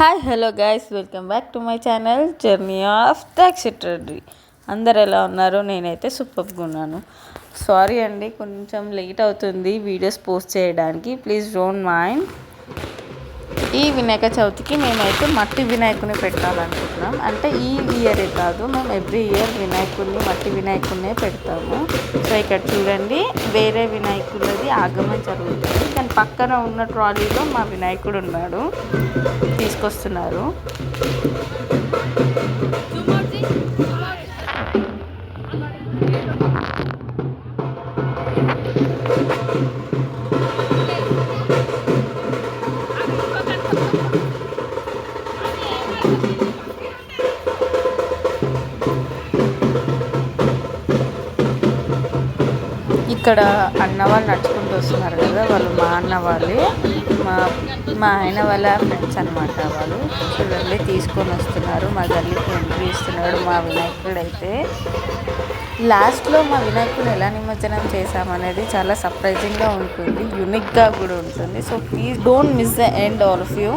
Hi hello guys welcome back to my channel journey of టాక్సిటరీ అందరు ఎలా ఉన్నారు? నేనైతే సూపర్గా ఉన్నాను. సారీ అండి కొంచెం లేట్ అవుతుంది వీడియోస్ పోస్ట్ చేయడానికి. ప్లీజ్ డోంట్ మైండ్ ఈ వినాయక చవితికి మేమైతే మట్టి వినాయకుని పెట్టాలనుకుంటున్నాం. అంటే ఈ ఇయరే కాదు మేము ఎవ్రీ ఇయర్ వినాయకుడిని మట్టి వినాయకుడినే పెడతాము. సో ఇక్కడ చూడండి వేరే వినాయకుడిది ఆగమం జరుగుతుంది. దాని పక్కన ఉన్న ట్రాలీలో మా వినాయకుడు ఉన్నాడు. తీసుకొస్తున్నారు. ఇక్కడ అన్న వాళ్ళు నడుచుకుంటూ వస్తున్నారు కదా వాళ్ళు మా అన్న వాళ్ళే. మా మా ఆయన వాళ్ళ ఫ్రెండ్స్ అనమాట వాళ్ళు. చూడండి తీసుకొని వస్తున్నారు. మా గల్లీకి ఎంట్రీ ఇస్తున్నాడు మా వినాయకుడు అయితే లాస్ట్లో మా వినాయకుడు ఎలా నిమజ్జనం చేశామనేది చాలా సర్ప్రైజింగ్గా ఉంటుంది యునిక్గా కూడా ఉంటుంది. So please don't miss the end all of you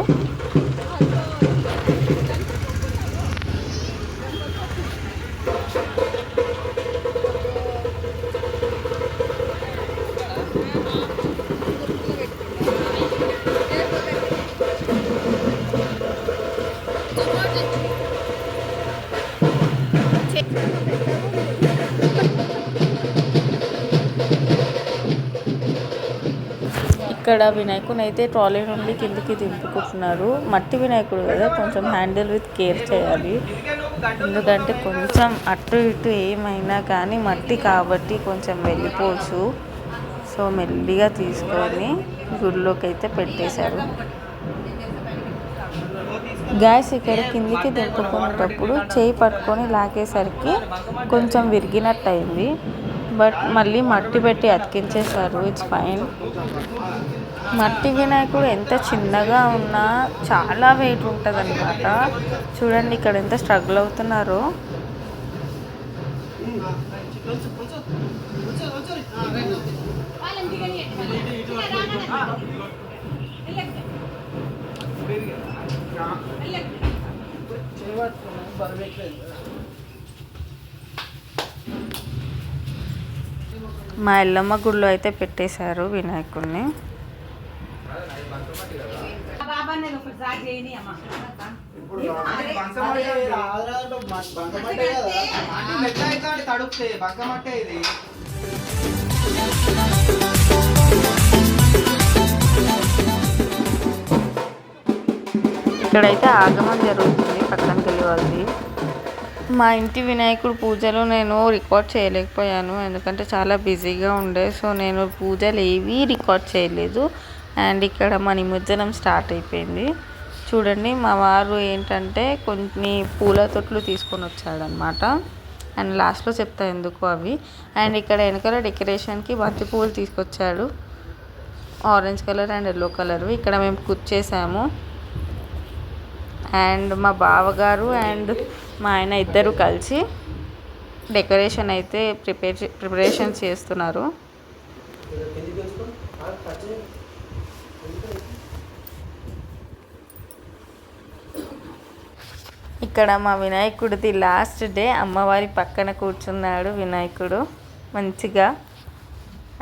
ఇక్కడ వినాయకుని అయితే ట్రాలీ నుండి కిందికి దింపుకుంటున్నారు. మట్టి వినాయకుడు కదా కొంచెం హ్యాండిల్ విత్ కేర్ చేయాలి. ఎందుకంటే కొంచెం అటు ఇటు ఏమైనా కానీ మట్టి కాబట్టి కొంచెం వెళ్ళిపోవచ్చు. సో మెల్లిగా తీసుకొని గుడిలోకి అయితే పెట్టేశారు. గ్యాస్ ఇక్కడ కిందికి దింపుకునేటప్పుడు చేయి పట్టుకొని లాగేసరికి కొంచెం విరిగినట్టు అయింది బట్ మళ్ళీ మట్టి పెట్టి అతికించేశారు. ఇట్స్ ఫైన్ మట్టి వినాయకుడు ఎంత చిన్నగా ఉన్నా చాలా వెయిట్ ఉంటుంది అనమాట చూడండి ఇక్కడ ఎంత స్ట్రగుల్ అవుతున్నారో. మా ఎల్లమ్మ గుడిలో అయితే పెట్టేశారు వినాయకుడిని ఇక్కడైతే ఆగమం జరుగుతుంది పక్కనకి వెళ్ళి వాళ్ళది మా ఇంటి వినాయకుడు పూజలు నేను రికార్డ్ చేయలేకపోయాను. ఎందుకంటే చాలా బిజీగా ఉండే. సో నేను పూజలు ఏవీ రికార్డ్ చేయలేదు. అండ్ ఇక్కడ మా నిమజ్జనం స్టార్ట్ అయిపోయింది. చూడండి మా వారు ఏంటంటే కొన్ని పూల తొట్లు తీసుకొని వచ్చాడనమాట అండ్ లాస్ట్లో చెప్తా ఎందుకు అవి. అండ్ ఇక్కడ వెనకాల డెకరేషన్కి బంతి పువ్వులు తీసుకొచ్చాడు. Orange colour and yellow colour. ఇక్కడ మేము కూర్చేసాము అండ్ మా బావగారు అండ్ మా ఆయన ఇద్దరు కలిసి డెకరేషన్ అయితే ప్రిపేర్ ప్రిపరేషన్ చేస్తున్నారు. ఇక్కడ మా వినాయకుడిది లాస్ట్ డే అమ్మవారి పక్కన కూర్చున్నాడు వినాయకుడు మంచిగా.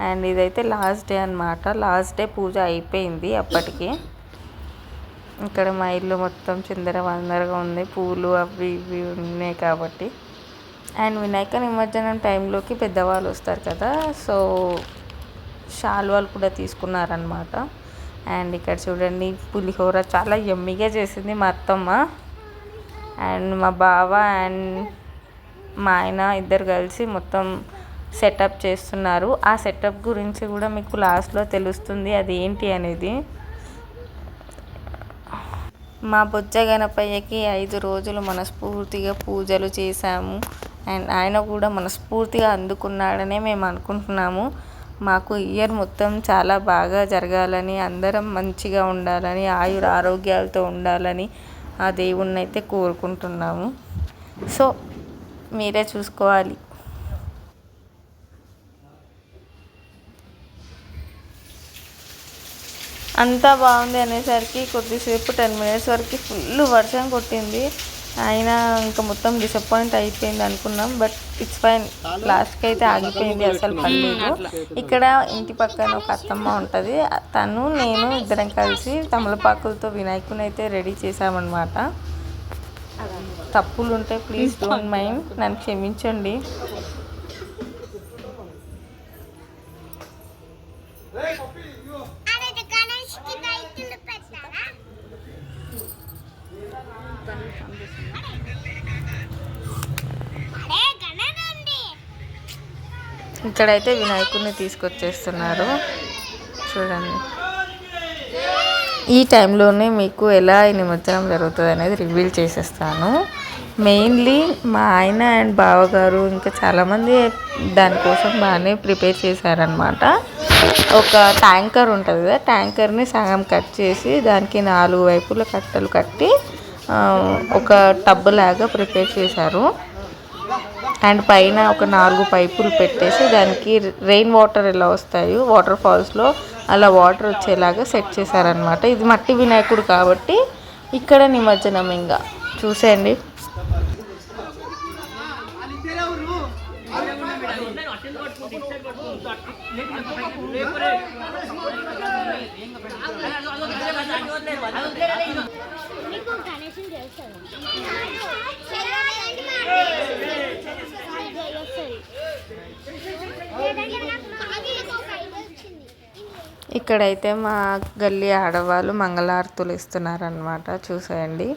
అండ్ ఇదైతే లాస్ట్ డే అనమాట లాస్ట్ డే పూజ అయిపోయింది అప్పటికి. ఇక్కడ మా ఇల్లు మొత్తం చిందర వందరగా ఉంది. పూలు అవి ఇవి ఉన్నాయి కాబట్టి. అండ్ వినాయక నిమజ్జనం టైంలోకి పెద్దవాళ్ళు వస్తారు కదా సో శాల్వాలు కూడా తీసుకున్నారనమాట అండ్ ఇక్కడ చూడండి పులిహోర చాలా ఎమ్మిగా చేసింది మా అత్తమ్మ. అండ్ మా బావ అండ్ మా ఆయన ఇద్దరు కలిసి మొత్తం సెటప్ చేస్తున్నారు. ఆ సెటప్ గురించి కూడా మీకు లాస్ట్లో తెలుస్తుంది అది ఏంటి అనేది. మా బొజ్జ గణపయ్యకి ఐదు రోజులు మనస్ఫూర్తిగా పూజలు చేశాము. అండ్ ఆయన కూడా మనస్ఫూర్తిగా అందుకున్నాడనే మేము అనుకుంటున్నాము. మాకు ఇయర్ మొత్తం చాలా బాగా జరగాలని అందరం మంచిగా ఉండాలని ఆయుర ఆరోగ్యాలతో ఉండాలని ఆ దేవుణ్ణి అయితే కోరుకుంటున్నాము. సో మీరే చూసుకోవాలి. అంతా బాగుంది అనేసరికి కొద్దిసేపు టెన్ మినిట్స్ వరకు ఫుల్ వర్షం కొట్టింది. అయినా ఇంకా మొత్తం డిసప్పాయింట్ అయిపోయింది అనుకున్నాం బట్ ఇట్స్ ఫైన్ లాస్ట్కి అయితే ఆగిపోయింది అసలు పర్లేదు ఇక్కడ ఇంటి పక్కన ఒక అత్తమ్మ ఉంటుంది. తను నేను ఇద్దరం కలిసి తమలపాకులతో వినాయకుని అయితే రెడీ చేసామన్నమాట తప్పులు ఉంటే ప్లీజ్ డోంట్ మైండ్ నన్ను క్షమించండి. అరే ఇక్కడైతే వినాయకుడిని తీసుకొచ్చేస్తున్నారు. చూడండి. ఈ టైంలోనే మీకు ఎలా ఈ నిమజ్జనం జరుగుతుంది అనేది రివీల్ చేసేస్తాను. మెయిన్లీ మా ఆయన అండ్ బావగారు ఇంకా చాలామంది దానికోసం బాగానే ప్రిపేర్ చేశారనమాట ఒక ట్యాంకర్ ఉంటుంది కదా ట్యాంకర్ని సగం కట్ చేసి దానికి నాలుగు వైపుల కట్టలు కట్టి ఒక టబ్ లాగా ప్రిపేర్ చేశారు. అండ్ పైన ఒక నాలుగు పైపులు పెట్టేసి దానికి రెయిన్ వాటర్ ఎలా వస్తాయో వాటర్ ఫాల్స్లో అలా వాటర్ వచ్చేలాగా సెట్ చేశారనమాట ఇది మట్టి వినాయకుడు కాబట్టి ఇక్కడ నిమజ్జనం ఇంకా. చూసేయండి. మీకు చేస్తారు ఇక్కడైతే మా గల్లీ ఆడవాళ్ళు మంగళారతులు ఇస్తున్నారనమాట చూసేయండి.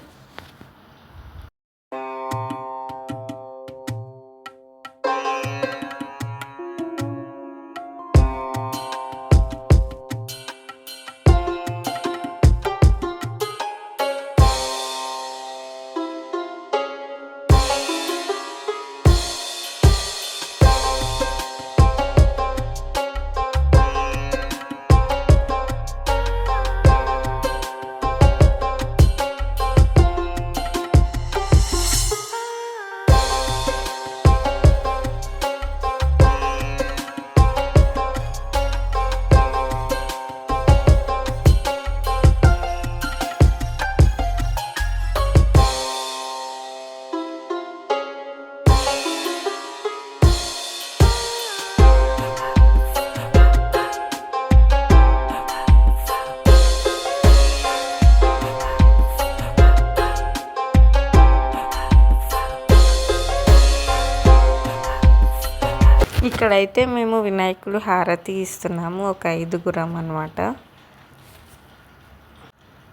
ఇక్కడైతే మేము వినాయకుడు హారతి ఇస్తున్నాము ఒక ఐదుగురం అనమాట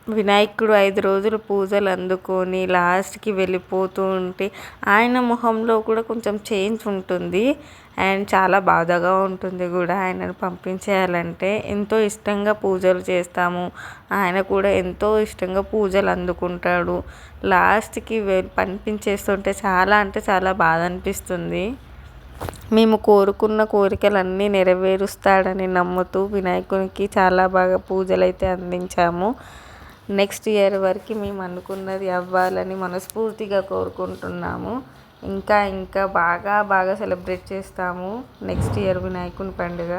వినాయకుడు ఐదు రోజులు పూజలు అందుకొని లాస్ట్కి వెళ్ళిపోతూ ఉంటే ఆయన మొహంలో కూడా కొంచెం చేంజ్ ఉంటుంది. అండ్ చాలా బాధగా ఉంటుంది కూడా ఆయనను పంపించేయాలంటే. ఎంతో ఇష్టంగా పూజలు చేస్తాము. ఆయన కూడా ఎంతో ఇష్టంగా పూజలు అందుకుంటాడు. లాస్ట్కి వె పంపించేస్తుంటే చాలా అంటే చాలా బాధ అనిపిస్తుంది. మేము కోరుకున్న కోరికలన్నీ నెరవేరుస్తాడని నమ్ముతూ వినాయకునికి చాలా బాగా పూజలు అయితే అందించాము. నెక్స్ట్ ఇయర్ వరకు మేము అనుకున్నది అవ్వాలని మనస్ఫూర్తిగా కోరుకుంటున్నాము. ఇంకా ఇంకా బాగా బాగా సెలబ్రేట్ చేస్తాము నెక్స్ట్ ఇయర్ వినాయకుని పండుగ.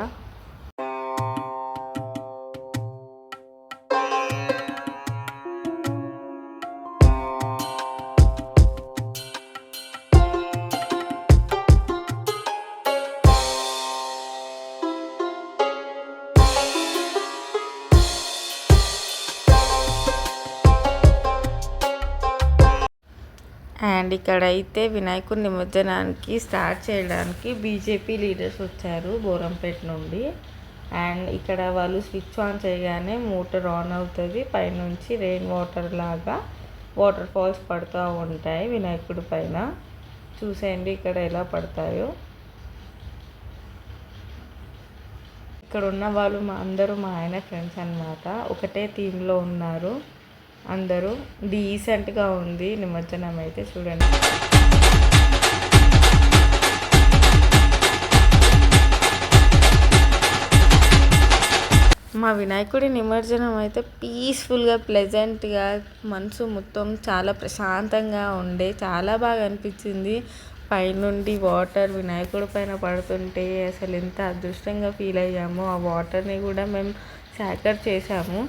అండ్ ఇక్కడ అయితే వినాయకుడి నిమజ్జనానికి స్టార్ట్ చేయడానికి బీజేపీ లీడర్స్ వచ్చారు బోరంపేట నుండి. అండ్ ఇక్కడ వాళ్ళు స్విచ్ ఆన్ చేయగానే మోటార్ ఆన్ అవుతుంది. పైనుంచి రెయిన్ వాటర్ లాగా వాటర్ ఫాల్స్ పడుతూ ఉంటాయి వినాయకుడి పైన. చూసేయండి ఇక్కడ ఎలా పడతాయో. ఇక్కడ ఉన్న వాళ్ళు మా అందరూ మా ఆయన ఫ్రెండ్స్ అన్నమాట. ఒకటే థీమ్లో ఉన్నారు. అందరూ డీసెంట్గా ఉంది. నిమజ్జనం అయితే చూడండి. మా వినాయకుడి నిమజ్జనం అయితే పీస్ఫుల్గా ప్లెజెంట్గా మనసు మొత్తం చాలా ప్రశాంతంగా ఉండే చాలా బాగా అనిపించింది. పైనుండి వాటర్ వినాయకుడి పైన పడుతుంటే అసలు ఎంత అదృష్టంగా ఫీల్ అయ్యామో. ఆ వాటర్ని కూడా మేము సాకర్ చేసాము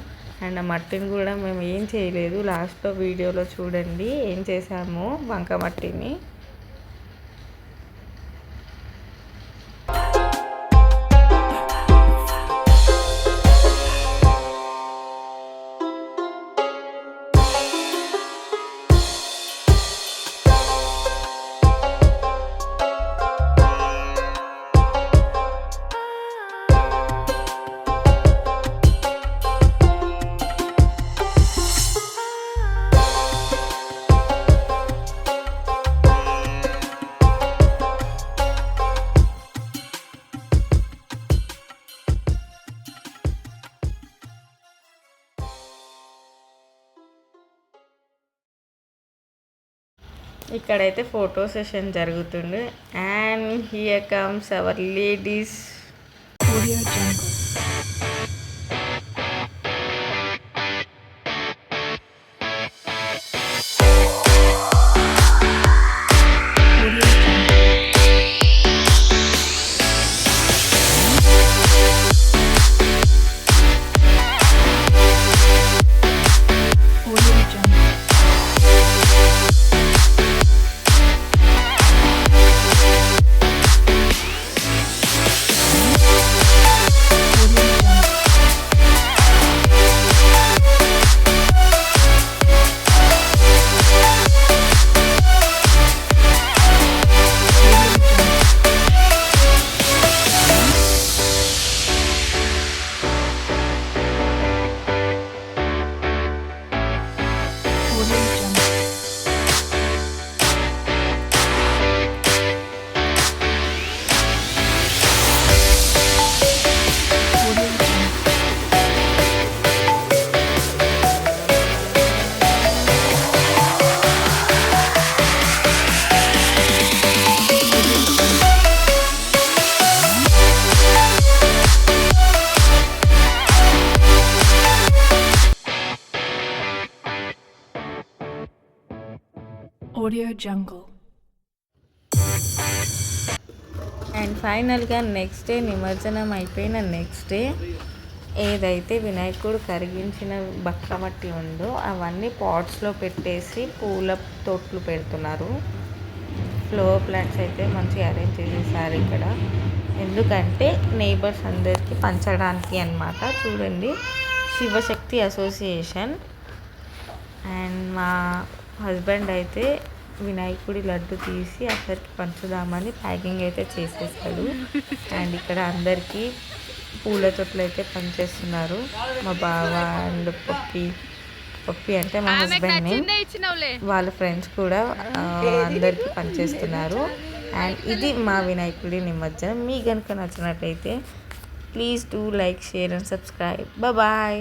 అండ్ ఆ మట్టిని కూడా మేము ఏం చేయలేదు. లాస్ట్లో వీడియోలో చూడండి ఏం చేసాము. బంక మట్టిని. ఇక్కడైతే ఫోటో సెషన్ జరుగుతుంది and here comes our ladies Audio Jungle. And ఫైనల్గా నెక్స్ట్ డే నిమజ్జనం అయిపోయిన నెక్స్ట్ డే ఏదైతే వినాయకుడు కరిగించిన బక్క మట్టి ఉందో అవన్నీ పాట్స్లో పెట్టేసి పూల తొట్లు పెడుతున్నారు. ఫ్లవర్ ప్లాంట్స్ అయితే మంచిగా అరేంజ్ చేసేసారు ఇక్కడ. ఎందుకంటే నేబర్స్ అందరికీ పంచడానికి అన్నమాట. చూడండి శివశక్తి అసోసియేషన్ అండ్ మా హస్బెండ్ అయితే వినాయకుడి లడ్డు తీసి అందరికి పంచుదామని ప్యాకింగ్ అయితే చేసేసాడు. అండ్ ఇక్కడ అందరికీ పూల తొట్లు అయితే పనిచేస్తున్నారు మా బావ అండ్ పప్పి పప్పి అంటే మా హస్బెండ్ వాళ్ళ ఫ్రెండ్స్ కూడా అందరికీ పనిచేస్తున్నారు అండ్ ఇది మా వినాయకుడి నిమజ్జనం. మీ కనుక నచ్చినట్లయితే please do like share and subscribe bye